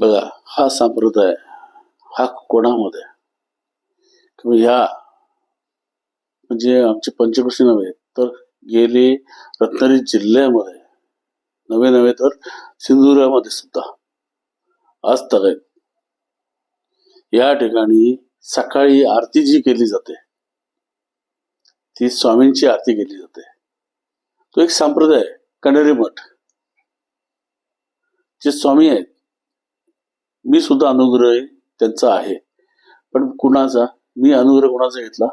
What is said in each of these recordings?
बघा हा संप्रदाय हा कोणामध्ये? किंवा ह्या म्हणजे आमचे पंचकृषी नव्हे तर गेले रत्नागिरी जिल्ह्यामध्ये नवे नव्हे तर सिंधुदुर्गामध्ये सुद्धा आज तगायत या ठिकाणी सकाळी आरती जी केली जाते ती स्वामींची आरती केली जाते. तो एक संप्रदाय आहे, कण्हेरी मठ. जे स्वामी आहेत मी सुद्धा अनुग्रह त्यांचा आहे. पण कुणाचा? मी अनुग्रह कुणाचा घेतला?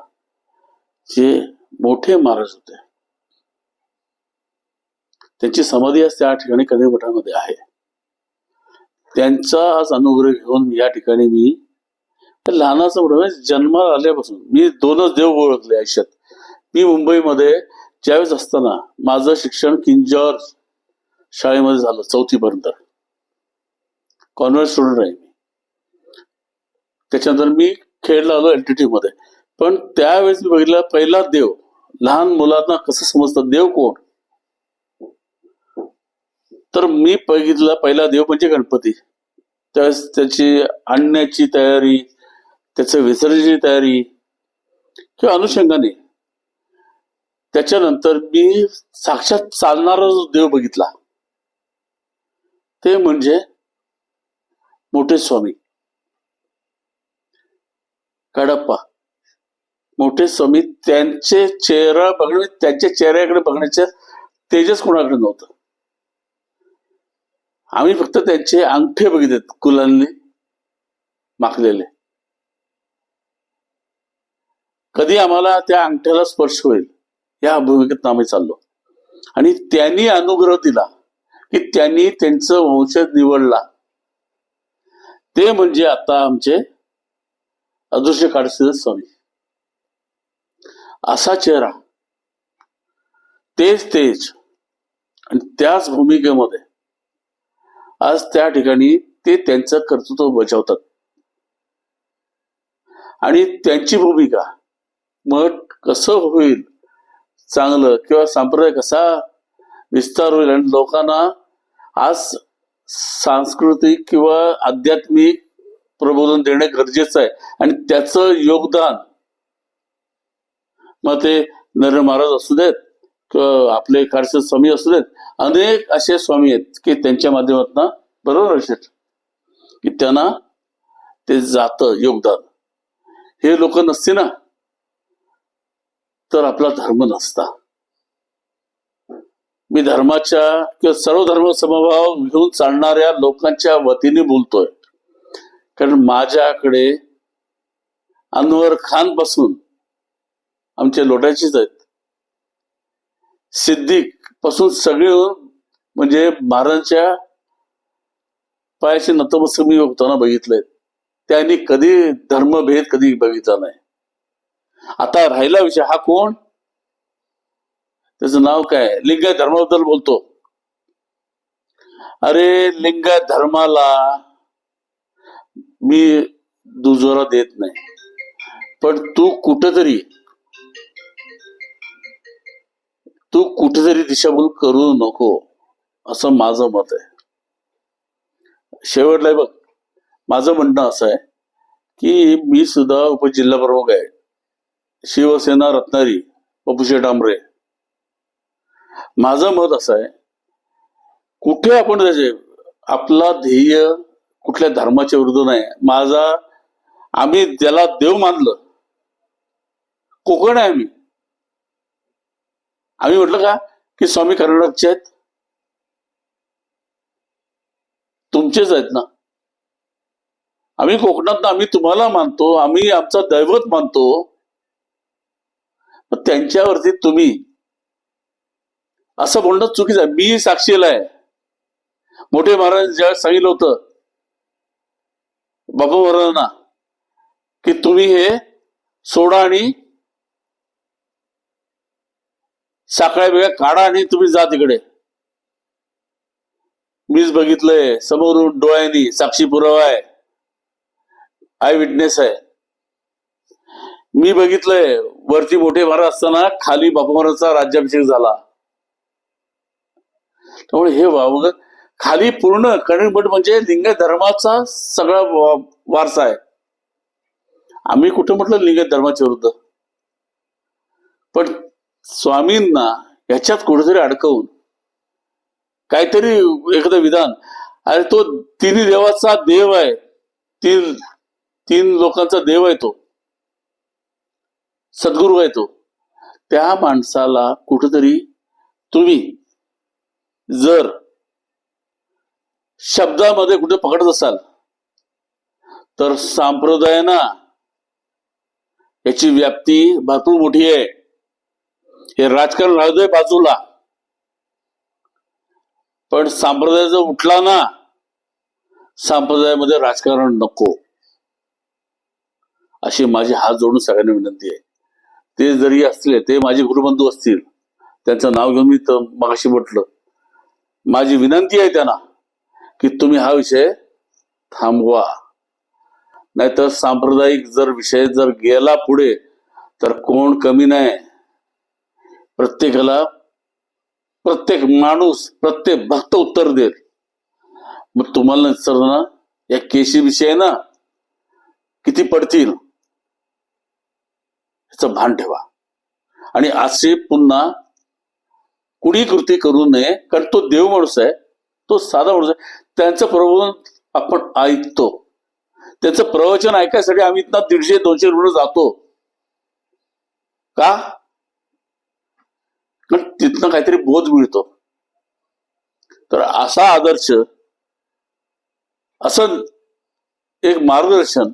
जे मोठे महाराज होते. त्यांची समाधी आज त्या ठिकाणी कण्हेरी आहे. त्यांचा आज अनुग्रह घेऊन या ठिकाणी मी लहानाचं मोठं म्हणजे जन्माला आल्यापासून मी दोनच देव ओळखले आयुष्यात. मी मुंबईमध्ये ज्यावेळेस असताना माझं शिक्षण किंजॉर्ज शाळेमध्ये झालं चौथीपर्यंत. कॉन्व्हेंट स्टुडंट आहे मी त्याच्यानंतर मी खेळला आलो एलटीटी मध्ये. पण त्यावेळेस मी बघितला पहिला देव लहान मुलांना कसं समजतं देव कोण? तर मी बघितला पहिला देव म्हणजे गणपती. त्यावेळेस त्याची आणण्याची तयारी त्याचं विसर्जनाची तयारी किंवा अनुषंगाने. त्याच्यानंतर मी साक्षात चालणारा जो देव बघितला ते म्हणजे मोठे स्वामी कडप्पा. मोठे स्वामी त्यांचे चेहरा बघणे त्यांच्या चेहऱ्याकडे बघण्याचं तेजस कोणाकडे नव्हतं. आम्ही फक्त त्यांचे अंगठे बघितले कुलांनी माखलेले. कधी आम्हाला त्या अंगठ्याला स्पर्श होईल या भूमिकेत आम्ही चाललो. आणि त्यांनी अनुग्रह दिला की त्यांनी त्यांचं वंशज निवडला. ते म्हणजे आता आमचे अदृश्य काळसीर स्वामी. असा चेहरा तेच तेज आणि त्याच भूमिकेमध्ये आज त्या ठिकाणी ते त्यांचं कर्तृत्व बजावतात. आणि त्यांची भूमिका मग कसं होईल चांगलं किंवा संप्रदाय कसा विस्तार होईल आणि लोकांना आज सांस्कृतिक किंवा आध्यात्मिक प्रबोधन देणे गरजेचं आहे. आणि त्याचं योगदान मग ते नर महाराज असू देत आपले कारसे स्वामी असू देत अनेक असे स्वामी आहेत की त्यांच्या माध्यमातून बरोबर असेल की त्यांना ते जातं योगदान. हे लोक नसते ना तर आपला धर्म नसता. मी धर्माच्या किंवा सर्व धर्म समभाव घेऊन चालणाऱ्या लोकांच्या वतीने बोलतोय. कारण माझ्याकडे अनवर खानपासून आमचे लोटाचीच आहेत. सिद्दीकपासून सगळे म्हणजे महाराजांच्या पायाशी नतमस्तक मी होताना बघितले त्यांनी कधी धर्मभेद कधी बघितला नाही. आता राहिला विषय हा कोण? त्याचं नाव काय? लिंग धर्माबद्दल बोलतो. अरे लिंग धर्माला मी दुजोरा देत नाही. पण तू कुठतरी तू कुठेतरी दिशाभूल करू नको असं माझं मत आहे. शेवटला बघ माझं म्हणणं असं आहे की मी सुद्धा उपजिल्हा प्रमुख आहे. शिवसेना रत्नागिरी पपुशे डांबरे. माझं मत असं आहे कुठे आपण त्याचे आपला ध्येय कुठल्या धर्माच्या विरुद्ध नाही. माझा आम्ही ज्याला देव मानलं कोकण आहे आम्ही. आम्ही म्हटलं का की स्वामी कर्नाटकचे आहेत तुमचेच आहेत ना. आम्ही कोकणात आम्ही तुम्हाला मानतो आम्ही आमचा दैवत मानतो. त्यांच्यावरती तुम्ही असं बोलणं चुकीचं आहे. मी साक्षीला आहे. मोठे महाराज ज्यावेळेस सांगितलं होतं बाबा महाराजांना की तुम्ही हे सोडा आणि साखळ्या वेगळ्या काढा आणि तुम्ही जा तिकडे. मीच बघितलंय समोरून डोळ्यांनी साक्षी पुरावा आहे. आय विटनेस आहे. मी बघितलंय वरती मोठे महाराज असताना खाली बापू महाराजचा राज्याभिषेक झाला. त्यामुळे हे वावग खाली पूर्ण कणिक म्हणजे लिंग धर्माचा सगळा वारसा आहे. आम्ही कुठं म्हटलं लिंग धर्माच्या विरुद्ध? पण स्वामींना ह्याच्यात कुठेतरी अडकवून काहीतरी एखादं विधान. अरे तो तिन्ही देवाचा देव आहे. तीन तीन लोकांचा देव आहे तो. सद्गुरू आहे तो. त्या माणसाला कुठेतरी तुम्ही जर शब्दामध्ये कुठे पकडत असाल तर संप्रदायाना याची व्याप्ती भरपूर मोठी आहे. हे राजकारण राहतोय बाजूला. पण संप्रदाय जर उठला ना संप्रदायामध्ये राजकारण नको. अशी माझी हात जोडून सगळ्यांनी विनंती आहे. ते जरी असले ते माझे गुरुबंधू असतील त्यांचं नाव घेऊन मी तर मगाशी म्हटलं माझी विनंती आहे त्यांना की तुम्ही हा विषय थांबवा. नाहीतर सांप्रदायिक जर विषय जर गेला पुढे तर कोण कमी नाही. प्रत्येकाला प्रत्येक माणूस प्रत्येक भक्त उत्तर देईल. मग तुम्हाला सर ना या केशी विषय ना किती पडतील? याचं भान ठेवा. आणि असे पुन्हा कुणी कृती करू नये कारण तो देव माणूस आहे तो साधा माणूस आहे. त्यांचं प्रबोधन आपण ऐकतो. त्यांचं प्रवचन ऐकायसाठी आम्ही इथनं दीडशे दोनशे रुपये जातो. का? कारण तिथनं काहीतरी बोध मिळतो. तर असा आदर्श असं एक मार्गदर्शन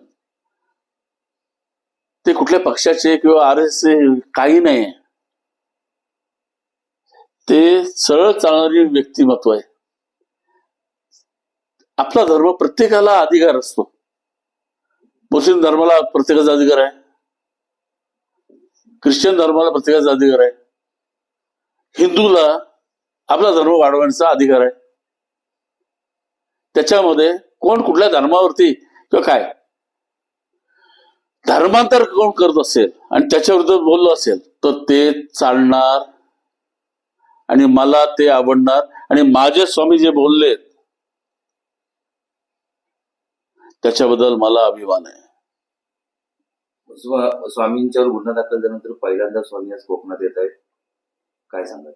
ते कुठल्या पक्षाचे किंवा आर एस काही नाही. ते सरळ चालणारी व्यक्तिमत्व आहे. आपला धर्म प्रत्येकाला अधिकार असतो. मुस्लिम धर्माला प्रत्येकाचा अधिकार आहे. ख्रिश्चन धर्माला प्रत्येकाचा अधिकार आहे. हिंदूला आपला धर्म वाढवण्याचा अधिकार आहे. त्याच्यामध्ये कोण कुठल्या धर्मावरती किंवा काय? धर्मांतर कोण करत असेल आणि त्याच्याविरुद्ध बोललो असेल तर ते चालणार आणि मला ते आवडणार. आणि माझे स्वामी जे बोलले त्याच्याबद्दल मला अभिमान आहे. स्वा- स्वामींच्यावर गुन्हा दाखल झाल्यानंतर पहिल्यांदा स्वामी आज कोकणात येत आहेत. काय सांगाल?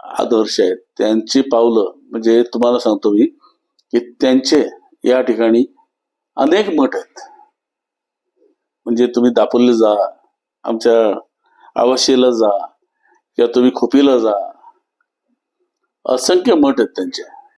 आदर्श आहेत. त्यांची पावलं म्हणजे तुम्हाला सांगतो मी की त्यांचे या ठिकाणी अनेक मठ आहेत. म्हणजे तुम्ही दापोलीला जा आमच्या आवाशीला जा किंवा तुम्ही खोपीला जा. असंख्य मठ आहेत त्यांच्या